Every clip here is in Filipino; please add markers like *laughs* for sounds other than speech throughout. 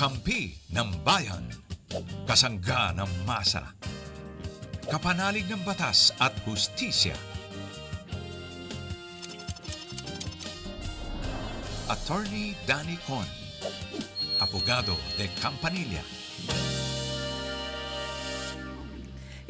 Kampi ng bayan. Kasangga ng masa. Kapanalig ng batas at hustisya. Attorney Danny Con. Abogado de Campanilla.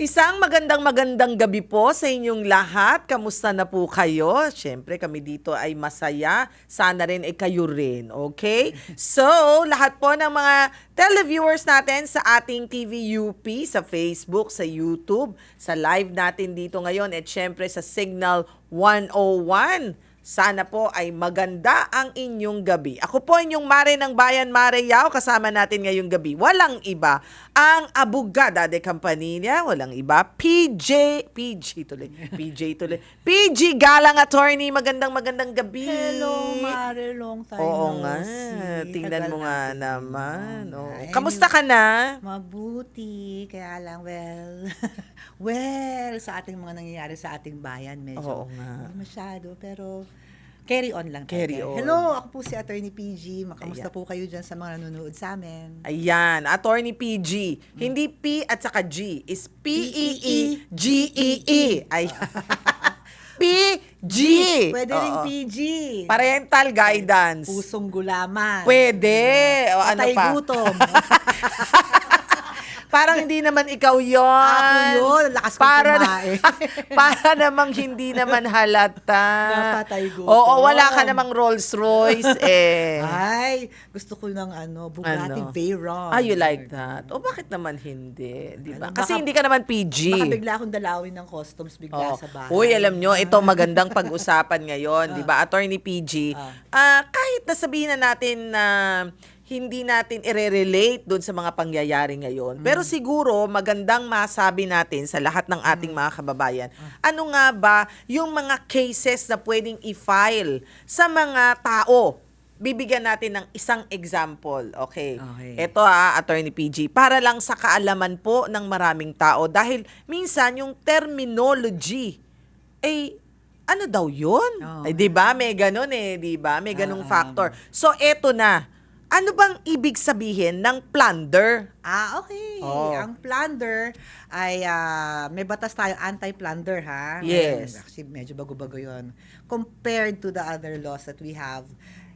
Isang magandang magandang gabi po sa inyong lahat. Kamusta na po kayo? Siyempre kami dito ay masaya. Sana rin ay kayo rin, okay? So, lahat po ng mga televiewers natin sa ating TV UP, sa Facebook, sa YouTube, sa live natin dito ngayon at siyempre sa Signal 101. Sana po ay maganda ang inyong gabi. Ako po inyong Mare ng Bayan, Mare Yao. Kasama natin ngayong gabi. Walang iba. Ang abogada de Campanilla. Walang iba. PJ. PJ tuloy. *laughs* PJ tuloy. PG Galang Attorney. Magandang magandang gabi. Hello, Mare. Long time Oo no nga. see. Tingnan Tagal mo nga natin naman. Oo. Ay, Kamusta ka na? Mabuti. Kaya lang, well, *laughs* well, sa ating mga nangyayari sa ating bayan, medyo Oo nga. hindi masyado, pero carry on lang. Carry talaga. on. Hello, ako po si Attorney PG. Makamusta Ayan. po kayo dyan sa mga nanonood sa amin? Ayan, Attorney PG. Hindi P at saka G. Is P-E-E-G-E-E. Ayan. *laughs* P-G. Pwede rin. PG. Parental guidance. Pusong gulaman. Pwede. O ano Patay pa? gutom. *laughs* Parang hindi naman ikaw yon. Ako yun. Lakas ko para, kumain. *laughs* para namang hindi naman halata. Napatay gutom. Oo, wala ka namang Rolls Royce *laughs* eh. Ay, gusto ko ng ano, Bugatti Ano? Veyron. Ah, you like that? O bakit naman hindi? Di ba? Ano, Kasi baka- hindi ka naman PG. Baka bigla akong dalawin ng customs bigla Oo. sa bahay. Uy, alam nyo, ito magandang pag-usapan *laughs* ngayon, di ba? Attorney PG, Ah. ah, kahit nasabihin na natin na hindi natin ire-relate doon sa mga pangyayari ngayon. Mm. Pero siguro, magandang masabi natin sa lahat ng ating Mm. mga kababayan, Ah. ano nga ba yung mga cases na pwedeng i-file sa mga tao? Bibigyan natin ng isang example, okay? Okay. Ito ah, Attorney PG, para lang sa kaalaman po ng maraming tao dahil minsan yung terminology, eh, ano daw yun? Oo. Eh, di ba? May ganun eh, di ba? May ganung Ah. factor. So, eto na. Ano bang ibig sabihin ng plunder? Ah, okay. Oo. Ang plunder ay ah, may batas tayo anti-plunder ha. Yes. Ngayon, Actually, medyo bago-bago 'yon. Compared to the other laws that we have,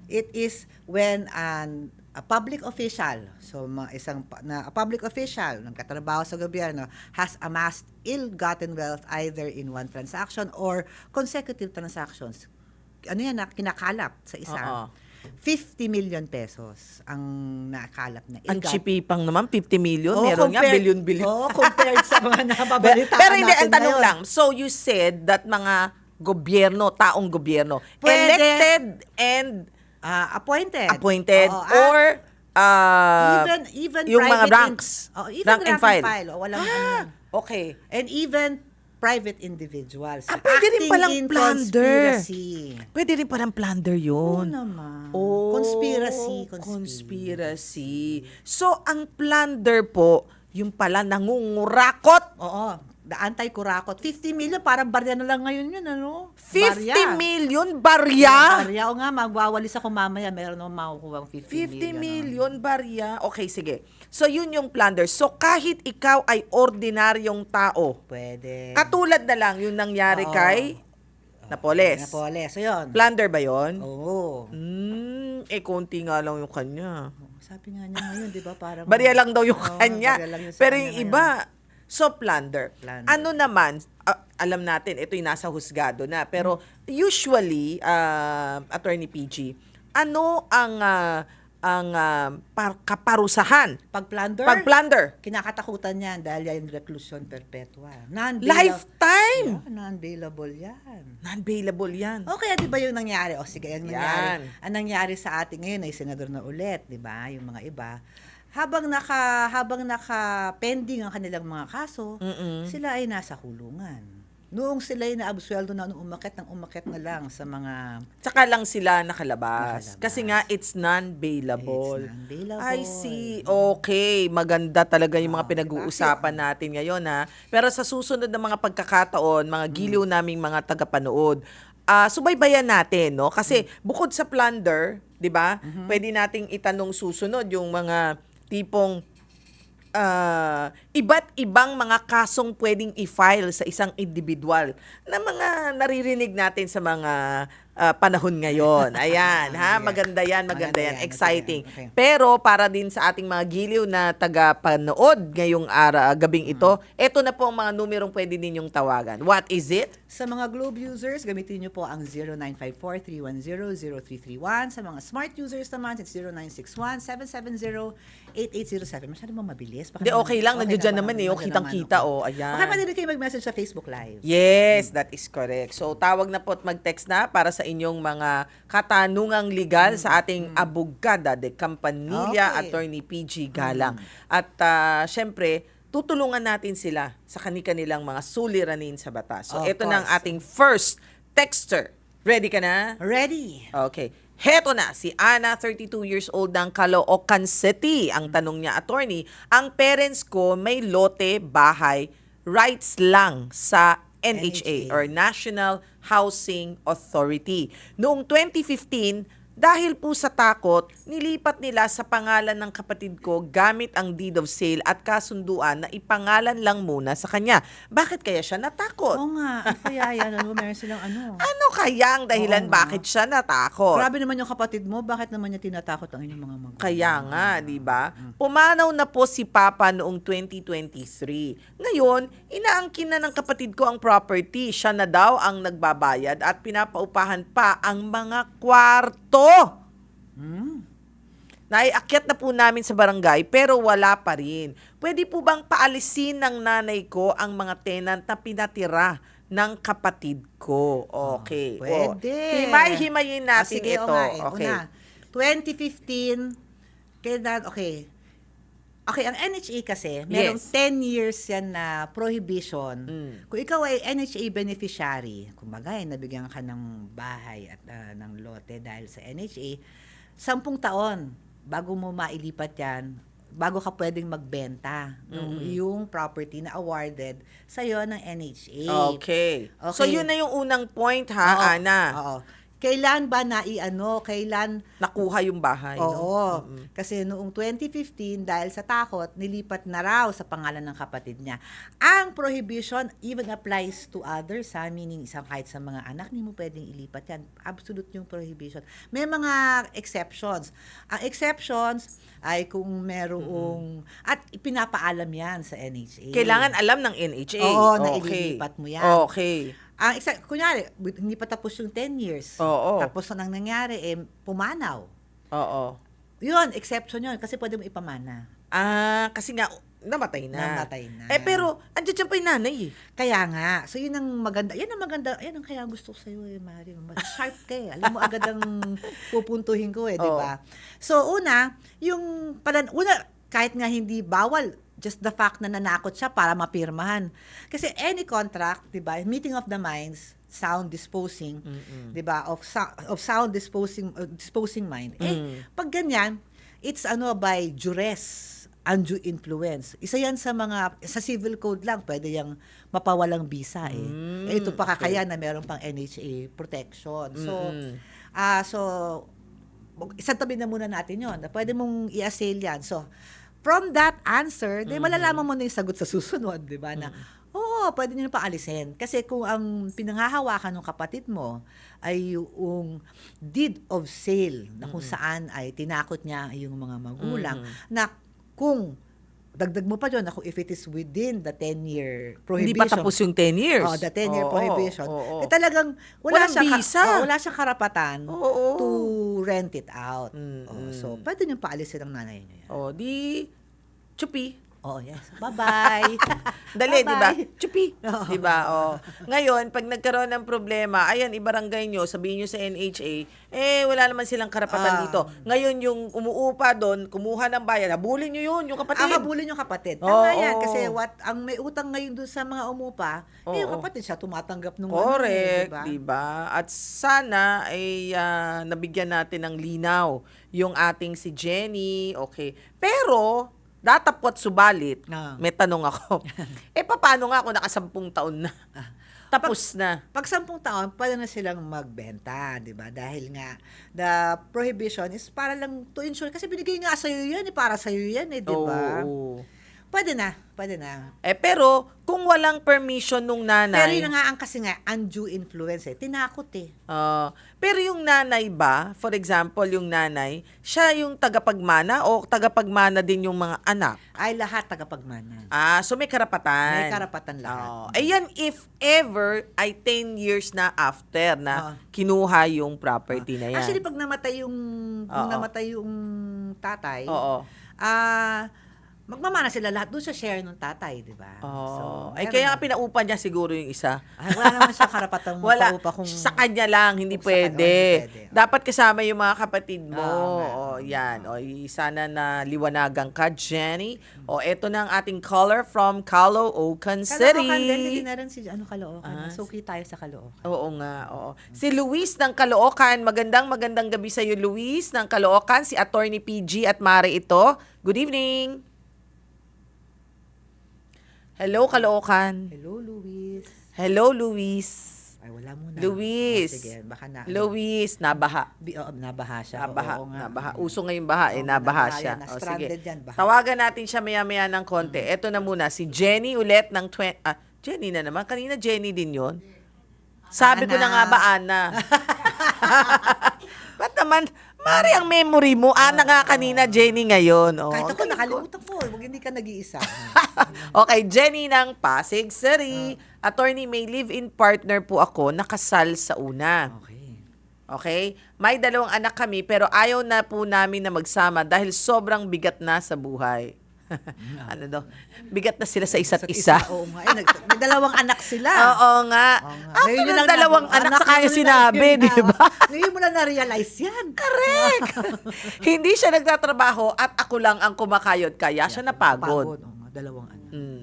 it is when an a public official, so isang pa- na a public official ng katrabaho sa gobyerno has amassed ill-gotten wealth either in one transaction or consecutive transactions. Ano yan, na kinakalap sa isa. Oo. 50 million pesos ang nakalap na Ang ill-gotten chipipang naman, 50 million. Oo, Meron nga, compared- billion-billion. Oo, compared sa mga *laughs* nababalitaan Pero hindi, ang natin tanong ngayon. lang, so you said that mga gobyerno, taong gobyerno, Pwede. elected and Ah, appointed. appointed Oo, or uh, even even yung mga private in- ranks, oh, even rank and file. oh, walang ano. ah, yan. okay. And even private individuals. Ah, pwede rin acting palang in plunder. conspiracy. Pwede rin palang plunder Oo yun. naman. Oh, conspiracy, conspiracy. conspiracy. So, ang plunder po, yung pala nangungurakot. Oo. The anti-kurakot. 50 million, parang barya na lang ngayon yun, ano? 50 Barya. million barya? Barya. O nga, magwawalis ako mamaya. Meron akong makukuha 50 50, million. million barya. Okay, sige. So, yun yung plunder. So, kahit ikaw ay ordinaryong tao, Pwede. katulad na lang yung nangyari Oo. kay Napoles. Napoles. So, yun. Plunder ba yon? Oo. Hmm, eh, konti nga lang yung kanya. Sabi nga niya ngayon, di ba? Parang... Barya lang daw yung Oo, kanya. barya lang yung sa Pero yung iba, so plunder. Plunder. Ano naman, ah, alam natin, ito yung nasa husgado na. Pero usually, ah, Attorney PG, ano ang ah, ang ah, par- kaparusahan Pag plunder, pag plunder? kinakatakutan yan dahil yan reclusion perpetua. Non-bailable. Lifetime! Yeah, non-bailable yan. Non-bailable yan. O kaya di ba yung nangyari? O sige, ang nangyari. Yan. Ang nangyari sa atin ngayon ay senador na ulit, di ba? Yung mga iba. Habang naka habang naka pending ang kanilang mga kaso, Mm-mm. sila ay nasa kulungan. Noong sila ay naabsueldo na nung umakit ng umakit na lang sa mga Tsaka lang sila nakalabas. Nakalabas. Kasi nga, it's non-bailable. It's non-bailable. I see. Okay. Maganda talaga yung mga Ah, pinag-uusapan natin ngayon, ha? Pero sa susunod na mga pagkakataon, mga giliw naming mga tagapanood, ah, subaybayan natin, no? Kasi bukod sa plunder, 'di ba? Pwede nating itanong susunod yung mga tipong ah, iba't ibang mga kasong pwedeng i-file sa isang individual na mga naririnig natin sa mga ah, panahon ngayon. *laughs* Ayan, ha? Maganda yan, maganda, Maganda yan. yan, Exciting. maganda yan. Okay. Pero para din sa ating mga giliw na taga-panood ngayong ara, gabing ito, eto na po ang mga numerong pwede ninyong tawagan. What is it? Sa mga Globe users, gamitin nyo po ang 0954-310-0331. Sa mga Smart users naman, it's 0961-770-8807. Masyado mo mabilis. Baka okay lang. Nandiyan baka naman eh. naman, O, kitang-kita, okay. oh. Ayan. Baka pwede rin kayo mag-message sa Facebook Live. Yes, that is correct. So tawag na po at mag-text na para sa inyong mga katanungang legal sa ating abogada de Campanilla, Okay. Attorney PG Galang. At ah, syempre, tutulungan natin sila sa kani-kanilang mga suliranin sa batas. So Of ito na ang course. ating first texter. Ready ka na? Ready. Okay. Heto na, si Ana, 32 years old ng Caloocan City. Ang tanong niya, attorney, ang parents ko may lote, bahay, rights lang sa NHA, NHA. or National Housing Authority. Noong 2015, dahil po sa takot, nilipat nila sa pangalan ng kapatid ko gamit ang deed of sale at kasunduan na ipangalan lang muna sa kanya. Bakit kaya siya natakot? Oo nga. Ano kaya *laughs* yan? Ano, meron silang ano. Ano kaya ang dahilan Oo nga. bakit siya natakot? Grabe naman yung kapatid mo. Bakit naman niya tinatakot ang inyong mga magulang? Kaya nga, di ba? Pumanaw na po si Papa noong 2023. Ngayon, inaangkin na ng kapatid ko ang property. Siya na daw ang nagbabayad at pinapaupahan pa ang mga kwarto. Hmm? Naiakyat na po namin sa barangay pero wala pa rin. Pwede po bang paalisin ng nanay ko ang mga tenant na pinatira ng kapatid ko? Okay. O, Pwede. Himay-himayin Ah, natin sige, ito. oo nga eh. Okay. Una, 2015, kailan, okay. Okay, ang NHA kasi, merong Yes. 10 years yan na prohibition. Mm. Kung ikaw ay NHA beneficiary, kumbaga, eh, nabigyan ka ng bahay at ah, ng lote dahil sa NHA, 10 taon bago mo mailipat yan, bago ka pwedeng magbenta ng yung property na awarded sa'yo ng NHA. Okay. So, Okay. yun na yung unang point, ha, Oo, Ana? Oo. Kailan ba naiano, kailan Nakuha yung bahay, no? Oo. Kasi noong 2015, dahil sa takot, nilipat na raw sa pangalan ng kapatid niya. Ang prohibition even applies to others, ha? meaning isang kahit sa mga anak, hindi mo pwedeng ilipat yan. Absolute yung prohibition. May mga exceptions. Ang exceptions ay kung merong, at ipinapaalam yan sa NHA. Kailangan alam ng NHA. Oo, na okay. ililipat mo yan. Okay. Ang exa- kunyari, hindi pa tapos yung 10 years. Oo. Tapos nang nangyari, eh, pumanaw. Oo. Yun, exception yun. Kasi pwede mo ipamana. Ah, kasi nga, namatay na. Namatay na. Eh, pero, andyan dyan pa yung nanay, eh. Kaya nga. So, yun ang maganda. Yan ang maganda. Yan ang kaya gusto ko sa'yo, eh, Mari. Sharp ka eh. Alam mo agad ang *laughs* pupuntuhin ko eh, di ba? So, una, yung, pala, una, kahit nga hindi bawal, just the fact na nanakot siya para mapirmahan. Kasi any contract, di ba, meeting of the minds, sound disposing, di ba, of, of sound disposing uh, disposing mind. Mm. Eh, pag ganyan, it's ano by duress, undue influence. Isa yan sa mga, sa civil code lang, pwede yung mapawalang bisa eh. Mm, eh ito pa okay. kaya na meron pang NHA protection. So, Mm-mm. ah so, isang tabi na muna natin yon pwede mong i-assail yan. So, from that answer, di malalaman mo na yung sagot sa susunod, di ba? Na, oo, pwede nyo na paalisin. Kasi kung ang pinanghahawakan ng kapatid mo ay yung deed of sale na kung saan ay tinakot niya yung mga magulang na kung dagdag mo pa na kung if it is within the 10-year prohibition. Hindi pa tapos yung 10 years. Oh, the 10-year Oo, prohibition. oo. Eh talagang wala Walang siyang ka- visa. oh, wala siyang karapatan Oo. to rent it out. Mm, Oh, mm. so, pwede niyong paalisin ang nanay niyo yan. Oh, di, chupi. Oh, yes. Bye-bye. *laughs* Dali, di ba? Chupi. *laughs* Di ba? Oh. Ngayon, pag nagkaroon ng problema, ayan, ibarangay nyo, sabihin nyo sa NHA, eh, wala naman silang karapatan Ah. dito. Ngayon, yung umuupa doon, kumuha ng bayan, habulin nyo yun, yung kapatid. Ah, habulin yung kapatid. Tama yan. Kasi what, ang may utang ngayon doon sa mga umupa, eh, yung kapatid siya tumatanggap nung Correct, ano, eh, di ba? At sana ay ah, nabigyan natin ng linaw yung ating si Jenny. Okay. Pero datapwat subalit, Ah. may tanong ako. *laughs* eh paano nga ako nakasampung taon na? *laughs* Tapos na. Pag sampung taon, pwede na silang magbenta, di ba? Dahil nga, the prohibition is para lang to ensure, kasi binigay nga sa'yo yan, eh, para sa'yo yan, eh, di ba? Oo. Pwede na, pwede na. Eh, pero, kung walang permission nung nanay... Pero yun nga ang kasi nga, undue influence eh. Tinakot eh. Ah, pero yung nanay ba, for example, yung nanay, siya yung tagapagmana o tagapagmana din yung mga anak? Ay, lahat tagapagmana. Ah, so may karapatan. May karapatan lahat. Oo. Ayan, if ever, ay 10 years na after na Oo. kinuha yung property na yan. Actually, pag namatay yung, kung namatay yung tatay, Oo. ah, magmamana sila lahat doon sa share ng tatay, di ba? Oh. So, ay, meron kaya nga pinaupa niya siguro yung isa. Ay, wala naman siya karapatang *laughs* Wala. magpaupa kung... Sa kanya lang, hindi kung sa kanya, pwede. hindi pwede. Dapat kasama yung mga kapatid mo. Oo nga. o, yan. O, sana na liwanagan ka, Jenny. O, eto na ang ating caller from Caloocan City. Kaloocan din, hindi na rin si, ano, Kaloocan. Ah, Suki tayo sa Kaloocan. Oo nga, oo. Si Luis ng Caloocan. Magandang magandang gabi sa iyo, Luis ng Caloocan. Si Attorney PG at Mare ito. Good evening. Hello, Caloocan. Hello, Luis. Hello, Luis. Ay, wala muna. Luis. Oh, sige, baka na. Luis, nabaha. Bi- oh, nabaha siya. Nabaha, Oo, nga. nabaha. Uso ngayon baha, eh, Oo, nabaha nabaha siya. yan. O, sige. Yan, baha. Tawagan natin siya maya-maya ng konti. Ito na muna, si Jenny ulit ng... Twen- ah, Jenny na naman. Kanina Jenny din yon. Sabi ko na nga ba, Ana? *laughs* Ba't naman, Mari, ang memory mo. Ana nga kanina, Jenny ngayon. O, Kahit ako, galing nakalimutan ko. Huwag hindi ka nag-iisa. *laughs* okay, Jenny ng Pasig City. Attorney, may live-in partner po ako, nakasal sa una. okay. Okay? May dalawang anak kami pero ayaw na po namin na magsama dahil sobrang bigat na sa buhay. Ano daw? Bigat na sila sa isa't isa. Oo nga. Eh, nag- may dalawang anak sila. *laughs* Oo nga. Oo nga. After Ngayon yun ng lang dalawang na- anak, yun lang- sinabi, yun di na- ba? *laughs* Ngayon mo na na-realize yan. Correct! *laughs* Hindi siya nagtatrabaho at ako lang ang kumakayod kaya siya napagod. Oo nga, dalawang anak. Mm.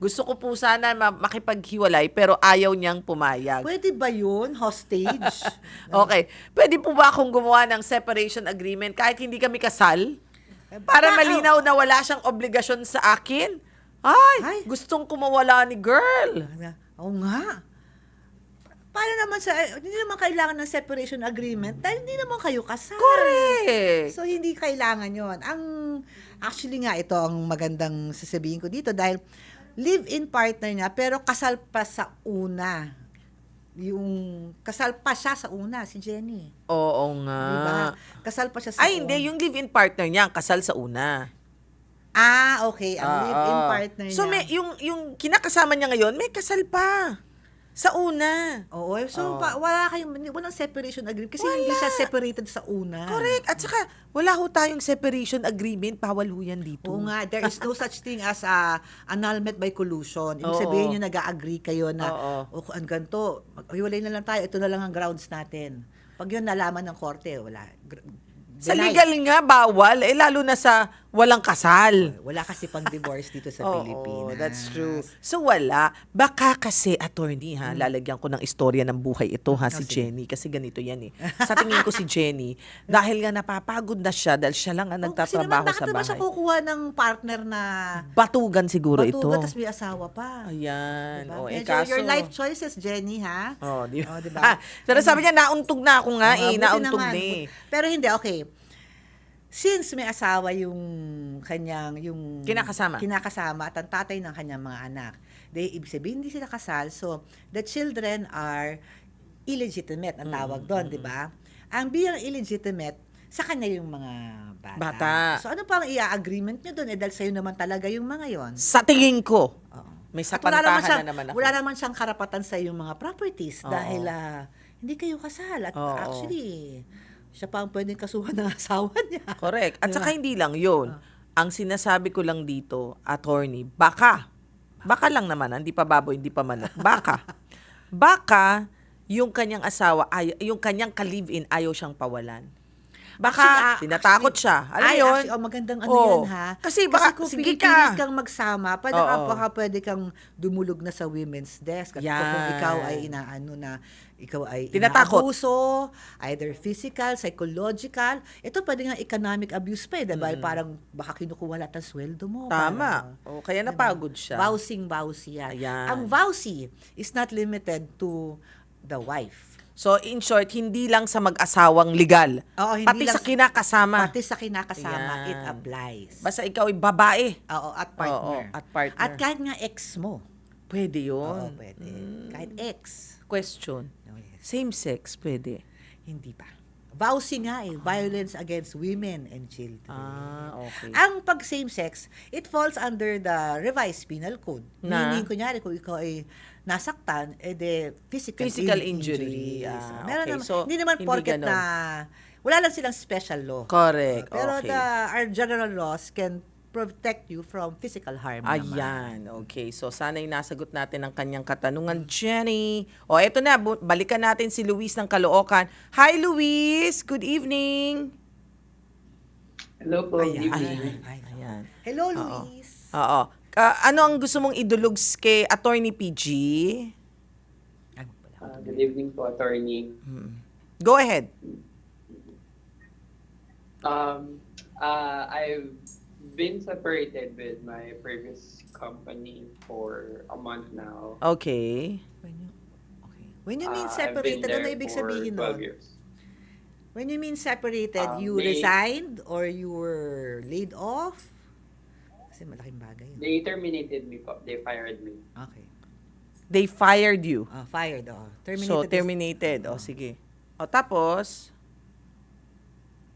Gusto ko po sana ma- makipaghiwalay pero ayaw niyang pumayag. Pwede ba yun? Hostage? Okay. Pwede po ba akong gumawa ng separation agreement kahit hindi kami kasal? Para malinaw na wala siyang obligasyon sa akin? Ay, Ay. gustong kumawala ni girl. Oo nga. Paano naman sa, hindi naman kailangan ng separation agreement dahil hindi naman kayo kasal. Correct. So, hindi kailangan yon. Ang, actually nga, ito ang magandang sasabihin ko dito dahil live-in partner niya, pero kasal pa sa una. Yung, kasal pa siya sa una, si Jenny. Oo nga. Diba? Kasal pa siya sa Ay, una. hindi. Yung live-in partner niya, ang kasal sa una. Ah, okay. Ang Ah, live-in ah. partner So, niya. may, yung, yung kinakasama niya ngayon, may kasal pa. Sa una. Oo, so Oh. pa, wala kayong, walang separation agreement kasi hindi siya separated sa una. Correct. At saka, wala ho tayong separation agreement. Bawal ho yan dito. Oo nga, there is no *laughs* such thing as a annulment by collusion. Ibig Oo. sabihin yung nag-agree kayo na, Oo. o ang ganito, hiwalay na lang tayo, ito na lang ang grounds natin. Pag yun nalaman ng korte, wala. Gr- Sa deny. legal nga, bawal. Eh, lalo na sa walang kasal. Wala kasi pang divorce dito sa *laughs* Oo, Pilipinas. that's true. So wala. Baka kasi, attorney ha, Hmm. lalagyan ko ng istorya ng buhay ito ha, si Jenny. Kasi ganito yan eh. Sa tingin ko si Jenny, *laughs* dahil nga napapagod na siya, dahil siya lang ang Oh, kasi nagtatrabaho naman, bakit sa naman siya bahay. kukuha ng partner na Batugan siguro batugan, ito. tapos may asawa pa? Ayan. Diba? O, eh, Medyo kaso... your life choices, Jenny, ha? Oh, di Oh, ba? diba? *laughs* Pero sabi niya, nauntog na ako nga Ah, eh. Nauntog naman. na eh. Pero hindi, okay. Since may asawa yung kanyang, yung... Kinakasama. Kinakasama at ang tatay ng kanyang mga anak. They, ibig sabihin, hindi sila kasal. So, the children are illegitimate, ang tawag doon, di ba? Ang bilang illegitimate, sa kanya yung mga bata. Bata. So, ano pa ang i-agreement nyo doon? Eh, dahil sa'yo naman talaga yung mga yon. Sa tingin ko, Oo. may At wala naman, sapantahan siyang, na naman ako. wala naman siyang karapatan sa yung mga properties Oo. dahil ah, hindi kayo kasal. At Oo. actually, siya pa ang pwedeng kasuhan ng *laughs* asawa niya. Correct. At Diba? saka hindi lang yun. Ang sinasabi ko lang dito, attorney, baka, baka lang naman, hindi pa baboy, hindi pa manok, baka, *laughs* baka yung kanyang asawa, ay, yung kanyang ka-live-in, ayaw siyang pawalan. Baka Actually, ah, tinatakot actually- siya. Alam Ay, yun? actually, oh, magandang ano Oo. yan, ha? Kasi baka, kung sige ka. kang magsama, ka, Oo. baka pwede kang dumulog na sa women's desk. At Yan. kung ikaw ay inaano na, ikaw ay Tinatakot. inaabuso, either physical, psychological, ito pwede nga economic abuse pa eh, dahil parang baka kinukuha lahat ng sweldo mo. Mm. Tama. O, kaya napagod siya. Vowsing, vowsy yan. Ayan. Ang vowsy is not limited to the wife. So, in short, hindi lang sa mag-asawang legal. Oo, hindi pati lang- sa kinakasama. Pati sa kinakasama, Ayan. it applies. Basta ikaw ay babae. Oo, at partner. Oo, at partner. At kahit nga ex mo. Pwede Oo, yun. pwede. Mm. Kahit ex. Question. Oh, yes. Same sex, pwede. Hindi pa. Vowsy nga eh, violence against women and children. Ah, okay. Ang pag same sex, it falls under the revised penal code. Na? Meaning, kunyari, kung ikaw ay nasaktan, eh de physical, Physical in- injury. injuries. Ah, Meron okay. naman, So, hindi naman hindi porket na, wala lang silang special law. Correct. Pero okay. the, our general laws can protect you from physical harm naman. Ayan, okay. So, sana'y nasagot natin ang kanyang katanungan, Jenny. O, eto na, bu- balikan natin si Luis ng Caloocan. Hi, Luis! Good evening! Hello po. Ayan. good evening. Ay, ay. Ayan. Hello, Oo. Luis. Oo. Ka- ano ang gusto mong idulog kay Attorney PG? Uh, good evening po, attorney. Go ahead. Um, uh, I've been separated with my previous company for a month now. Okay. When you, okay. When you mean Uh, I've been separated, ano there ibig for sabihin 12 nun? years. When you mean separated, Um, you they- resigned or you were laid off? Kasi malaking bagay. yun. They terminated me po. They fired me. Okay. They fired you. Ah, fired. Oh. Terminated. so, is- terminated. O, sige. O, tapos,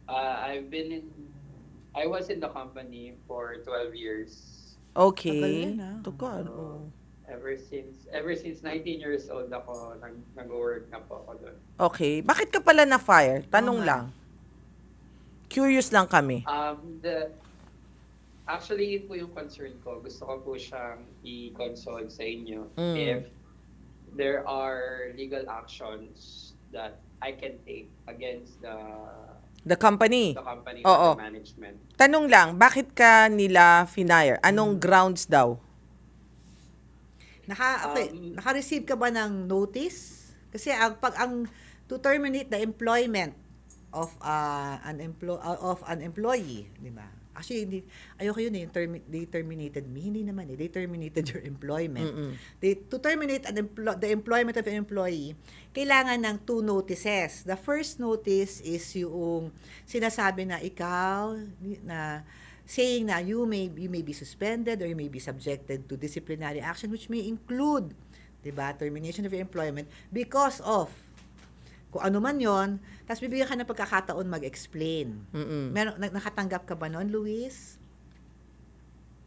Uh, I've been in, I was in the company for 12 years. okay. So, oh. Ever since, ever since 19 years old ako, nag, nag-work na po ako doon. Okay. Bakit ka pala na-fire? Tanong Oo nga. lang. Curious lang kami. Um, the, actually, yun po yung concern ko. Gusto ko po siyang i-consult sa inyo Mm. if there are legal actions that I can take against the The company. the company Oo. or the management. Tanong lang, bakit ka nila finire? Anong grounds daw? Naka, okay, Um, naka-receive ka ba ng notice? Kasi ang pag ang to terminate the employment of uh, an emplo- uh, of an employee, di ba? Actually, hindi, ayoko yun eh, yung termi- they terminated me. Hindi naman eh, they terminated your employment. Mm-mm. They, to terminate an emplo- the employment of an employee, kailangan ng two notices. The first notice is yung sinasabi na ikaw, na saying na you may you may be suspended or you may be subjected to disciplinary action which may include 'di ba termination of your employment because of kung ano man 'yon tapos bibigyan ka ng pagkakataon mag-explain Mm-mm. meron na- nakatanggap ka ba noon Luis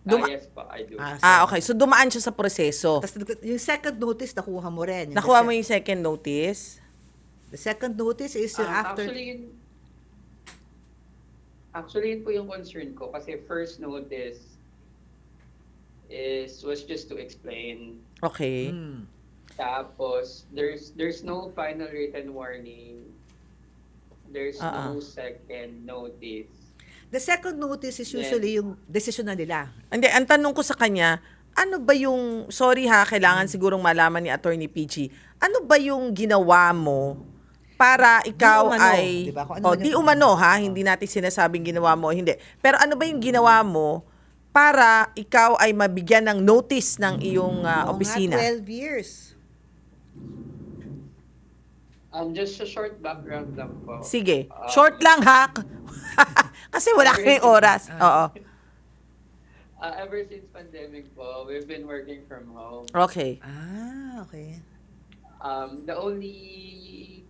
Duma- ah, yes po, I do. so- Ah, okay. So, dumaan siya sa proseso. tapos yung second notice nakuha mo rin Yung Nakuha mo yung second notice? the second notice is yung Um, after Actually, yun, actually, yun po yung concern ko. Kasi first notice is was just to explain Okay. Hmm. Tapos, there's there's no final written warning. There's Ah, no second notice. The second notice is usually yung desisyon na nila. Hindi, ang tanong ko sa kanya, ano ba yung, sorry ha, kailangan sigurong malaman ni Attorney PG, ano ba yung ginawa mo para ikaw umano, ay, di ba? Kung ano oh, man di umano ha, hindi natin sinasabing ginawa mo, hindi. Pero ano ba yung ginawa mo para ikaw ay mabigyan ng notice ng iyong ah, Oo nga, opisina? 12 years. Um, just a short background lang po. Sige, Ah, short lang ha. *laughs* Kasi wala kaming oras. *laughs* Oo. uh, ever since pandemic po, we've been working from home. Okay. Ah, okay. Um, the only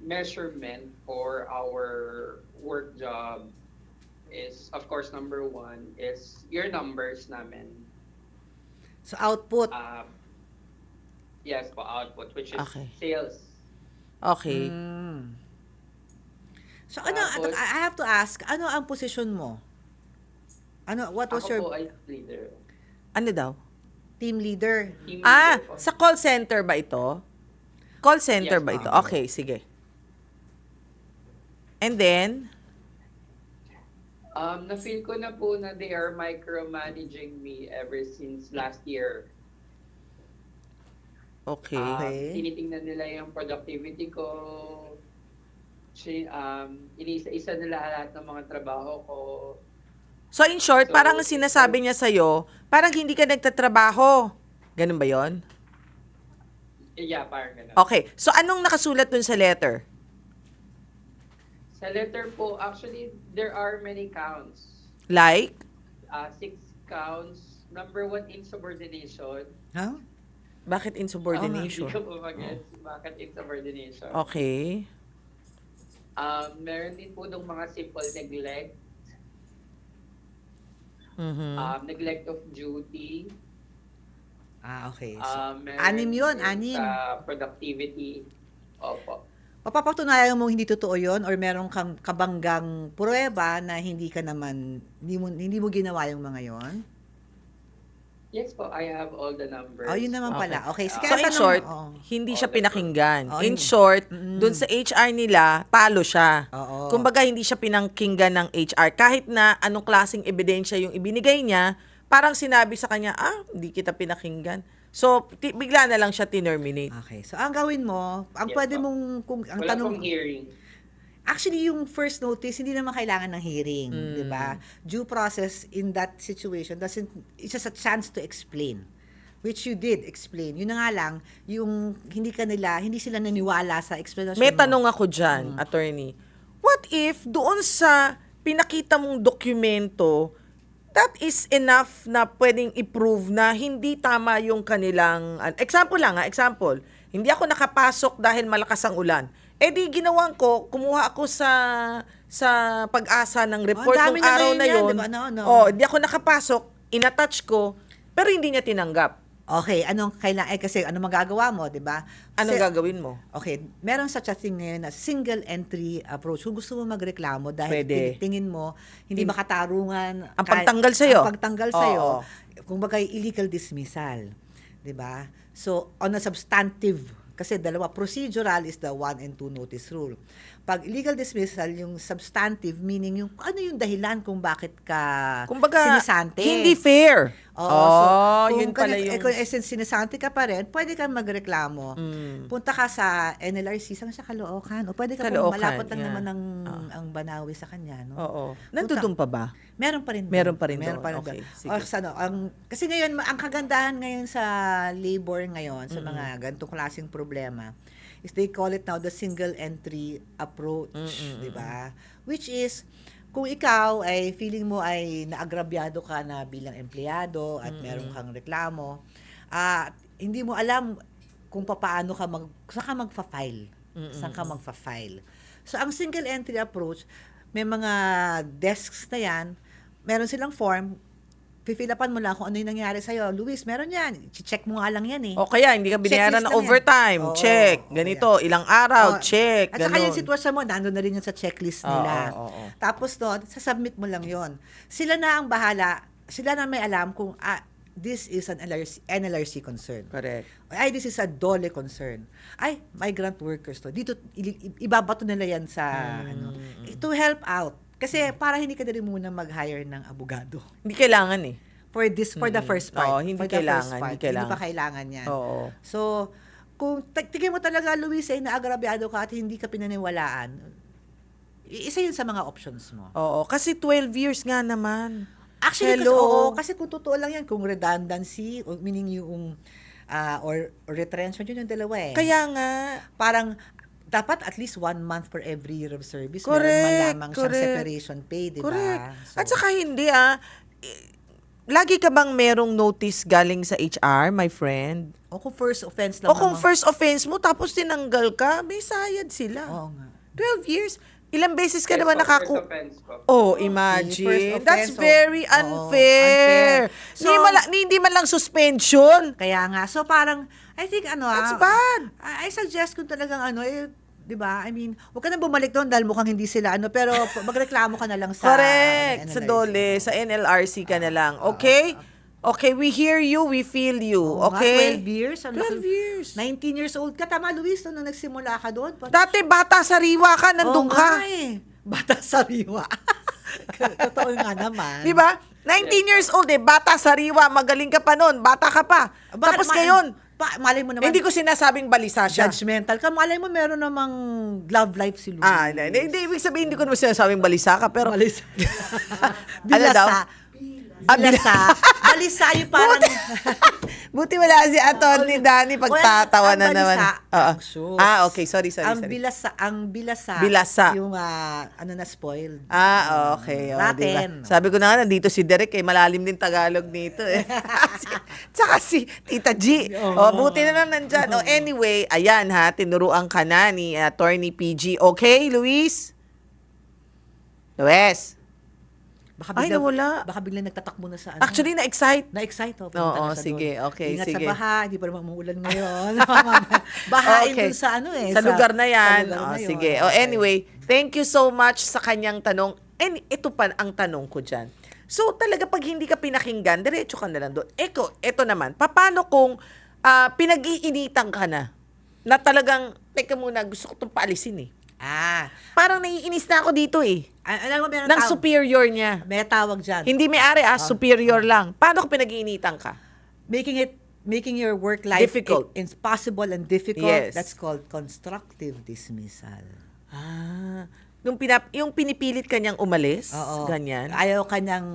measurement for our work job is, of course, number one is your numbers namin. So output. Uh, yes, po, output, which is Okay. sales. Okay. Mm. So ano, Tapos- I I have to ask, ano ang position mo? Ano, what was Ako your po ay leader. Ano daw? team leader? Team Ah, leader po. sa call center ba ito? Call center Yes, ba ma'am. ito? Okay, sige. And then, Um, na-feel ko na po na they are micromanaging me ever since last year. Okay. Um, Okay. tinitingnan nila yung productivity ko. Si, um, inisa-isa nila lahat ng mga trabaho ko. So in short, So, parang ang sinasabi niya sa'yo, parang hindi ka nagtatrabaho. Ganun ba yon? Yeah, parang gano'n. Okay. So anong nakasulat dun sa letter? Sa letter po, actually, there are many counts. Like? Uh, six counts. Number one, insubordination. Huh? Bakit insubordination? Hindi ko po mag-gets bakit insubordination. Okay. Um, meron din po ng mga simple neglect. Mhm. Um, neglect of duty. Ah, okay. So, Um, meron anim yun, anim. Sa productivity. Opo. Papapatunayan mo hindi totoo yon or meron kang kabanggang pruweba na hindi ka naman, hindi mo, hindi mo ginawa yung mga yon? Yes po, I have all the numbers. Oh, yun naman pala. Okay, sige. So in tanong- short, oo. hindi Oo, siya that's pinakinggan. Oh, In hindi. short, dun sa HR nila, talo siya. Oo. Kumbaga, hindi siya pinakinggan ng HR. Kahit na anong klaseng ebidensya yung ibinigay niya, parang sinabi sa kanya, ah, hindi kita pinakinggan. So, ti- bigla na lang siya tinerminate. Okay. So, ang gawin mo, ang Yes, pwede mong, kung, ang Wala tanong, pong hearing. Actually, yung first notice, hindi naman kailangan ng hearing, Mm. di ba? Due process in that situation doesn't, it's just a chance to explain. Which you did explain. Yun na nga lang, yung hindi ka nila, hindi sila naniwala sa explanation May mo. tanong ako dyan, attorney. What if doon sa pinakita mong dokumento, that is enough na pwedeng i-prove na hindi tama yung kanilang... an- example lang ha, example. Hindi ako nakapasok dahil malakas ang ulan. Eh di ginawan ko, kumuha ako sa sa pag-asa ng report Oh, ng na araw na yan, yun. di ba? No, no. Oh, hindi ako nakapasok, inattach ko, pero hindi niya tinanggap. Okay, anong kailangan, eh kasi ano magagawa mo, di ba? Anong gagawin mo? Okay, meron such a thing ngayon na single entry approach. Kung gusto mo magreklamo dahil Pwede. tin- tingin mo hindi makatarungan Ang pagtanggal sa'yo. Ang pagtanggal sa'yo. Oo. Kung bagay illegal dismissal, 'di ba? So on a substantive kasi dalawa procedural is the one and two notice rule. Pag illegal dismissal yung substantive meaning yung ano yung dahilan kung bakit ka Kumbaga, sinisante. hindi fair. Oo, oh, kung yun pala kani- yung... eh, kung eh, since sinisante ka pa rin, pwede kang magreklamo. Mm. Punta ka sa NLRC, saan sa Caloocan? O pwede ka Caloocan, pong malapot lang yeah. naman ng, Ah. ang Banawi sa kanya. No? Oo. Nandun pa ba? Meron pa rin. doon. Meron pa rin Meron doon. pa rin Okay, doon. sige. O, sa ano, ang, kasi ngayon, ma- ang kagandahan ngayon sa labor ngayon, sa mga ganitong klaseng problema, is they call it now the single entry approach, Mm-mm, di ba? Which is, kung ikaw ay feeling mo ay naagrabyado ka na bilang empleyado at meron kang reklamo, ah hindi mo alam kung paano ka mag saan ka magfa-file. Saan ka magfa-file. So ang single entry approach, may mga desks na 'yan, meron silang form, pipilapan mo lang kung ano yung nangyari sa'yo. Luis, meron yan. check mo nga lang yan eh. O kaya, hindi ka binayaran ng yan. overtime. Oo, check. oo, Ganito, ilang araw. Oh, check. At saka Ganon. yung sitwasyon mo, nandun na rin yun sa checklist Oo, nila. oo, oo. Tapos doon, sasubmit mo lang yon. Sila na ang bahala. Sila na may alam kung ah, this is an NLRC, NLRC concern. Correct. Ay, this is a DOLE concern. Ay, migrant workers to. Dito, ibabato nila yan sa, Hmm. ano, to help out. Kasi para hindi ka na rin muna mag-hire ng abogado. Hindi kailangan eh. For this, for the first part. Oo, hindi for kailangan, part. hindi kailangan. pa kailangan yan. Oo. So, kung t- tingin mo talaga, Luis, ay naagrabyado ka at hindi ka pinaniwalaan, isa yun sa mga options mo. Oo. Kasi 12 years nga naman. Actually, Hello. kasi, oo, kasi kung totoo lang yan, kung redundancy, meaning yung, ah, or, or retrenchment, yun yung dalawa eh. Kaya nga. parang, dapat at least one month for every year of service. Correct, Meron man lamang siyang correct. separation pay, di ba? Correct. So, At saka hindi ah. Lagi ka bang merong notice galing sa HR, my friend? o kung first offense lang O kung naman- first offense mo, tapos tinanggal ka, may sayad sila. Oo nga. 12 years. Ilang beses ka Yes naman nakaku... Oh, imagine. offense, That's oh. very unfair. unfair. hindi, So- man lang, hindi man lang suspension. Kaya nga. So parang, I think ano That's ah, bad. I, I suggest kung talagang ano, eh, di ba? I mean, huwag ka na bumalik doon dahil mukhang hindi sila ano, pero *laughs* magreklamo ka na lang sa Correct. Sa dole, sa NLRC ka na lang. Okay? Okay, we hear you, we feel you. Oo nga, Okay? 12 years. Ano, 12 years. 19 years old ka. Tama, Luis, no, nung nagsimula ka doon. Dati bata sariwa ka, nandun Oo ka. nga eh. Bata sariwa. *laughs* Totoo nga naman. Di ba? 19 years old eh, bata sariwa, magaling ka pa noon, bata ka pa. Baka Tapos naman- ngayon, pa, malay mo naman, hindi ko sinasabing balisa siya. judgmental ka. Malay mo meron namang love life si Louie. Ah, hindi, hindi, hindi, ibig sabihin, hindi ko naman sinasabing balisa ka, pero... Balisa. *laughs* Ano daw? Ah, Bilasa. Balisa yung parang... *laughs* Buti wala si Atty. Danny pagtatawa na naman. Oo. Ah, okay. Sorry, sorry, ang sorry. bilasa, ang bilasa. Bilasa. Yung ah, ano na spoiled. Ah, okay. O, Raten. diba? Sabi ko na nga, nandito si Derek, eh, malalim din Tagalog nito. Eh. *laughs* Tsaka si Tita G. O, buti na lang nandyan. O, anyway, ayan ha, tinuruan ka na ni Attorney PG. Okay, Luis? Luis? Baka Ay, bigla, nawala. Baka bigla nagtatakbo na sa ano. Actually, na-excite. na-excite oh. Oo, na sa sige, doon. okay, Ingat sige. sa baha, hindi pa naman umuulan ngayon. *laughs* *laughs* Bahain Okay. dun sa ano eh. Sa lugar na yan. sa lugar Oh, na yun. sige. O, Okay. anyway, thank you so much sa kanyang tanong. And ito pa ang tanong ko dyan. So, talaga pag hindi ka pinakinggan, diretso ka na lang doon. Eko, ito naman, paano kung ah, pinag-iinitan ka na? Na talagang, teka muna, gusto ko itong paalisin eh. Ah. Parang naiinis na ako dito eh. Al- Alam mo, meron Ng tawag- superior niya. May tawag dyan. Hindi may ari ah, superior lang. Paano kung pinag-iinitan ka? making it making your work life Difficult. i- impossible and difficult Yes. that's called constructive dismissal Ah, yung, pinap- yung pinipilit kanyang umalis, Oo. ganyan. ayaw kanyang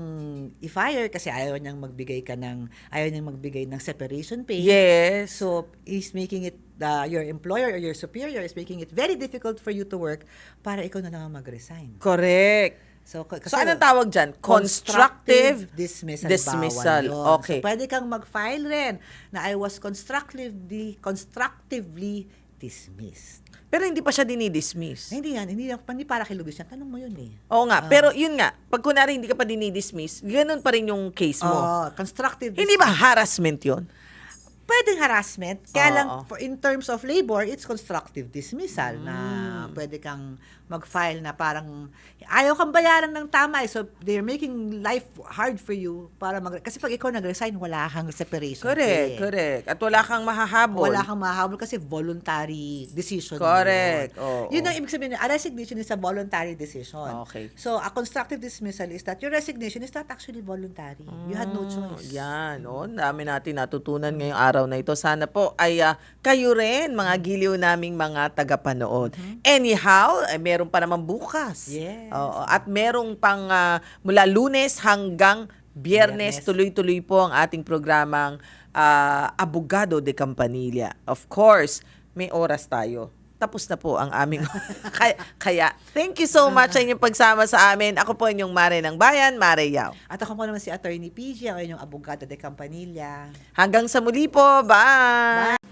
i-fire kasi ayaw niyang magbigay ka ng ayaw niyang magbigay ng separation pay Yes. so he's making it uh, your employer or your superior is making it very difficult for you to work para ikaw na lang ang mag-resign Correct. so, k- So, anong tawag dyan? Constructive dismissal. dismissal. Yun. Okay. So, pwede kang mag-file rin na I was constructively, constructively dismissed. Pero hindi pa siya dinidismiss. Hindi yan, hindi, hindi para kay Luis yan. Tanong mo yun eh. Oo nga, Ah. pero yun nga, pag kunwari hindi ka pa dinidismiss, ganun pa rin yung case mo. Oo, constructive hindi ba harassment yun? Pwedeng harassment. Kaya Oo. lang, for, in terms of labor, it's constructive dismissal na Hmm. pwede kang mag-file na parang ayaw kang bayaran ng tama. eh. So, they're making life hard for you para mag... Kasi pag ikaw nag-resign, wala kang separation. Correct, pay. correct. At wala kang mahahabol. Wala kang mahabol kasi voluntary decision. Correct. Yun. Oo. Yun ang ibig sabihin. A resignation is a voluntary decision. Okay. So, a constructive dismissal is that your resignation is not actually voluntary. You had no choice. Yan, oh, ang dami natin natutunan ngayong araw na ito. Sana po ay ah, kayo rin, mga giliw naming mga tagapanood. Anyhow, eh, meron pa naman bukas. Yes. Oo, at merong pang ah, mula lunes hanggang biyernes, tuloy-tuloy po ang ating programang ah, Abogado de Campanilla. Of course, may oras tayo. Tapos na po ang aming... *laughs* kaya, kaya, thank you so much sa inyong pagsama sa amin. Ako po inyong Mare ng Bayan, Mare Yao. At ako po naman si Attorney PG, ako yung abogado de Campanilla. Hanggang sa muli po. Bye!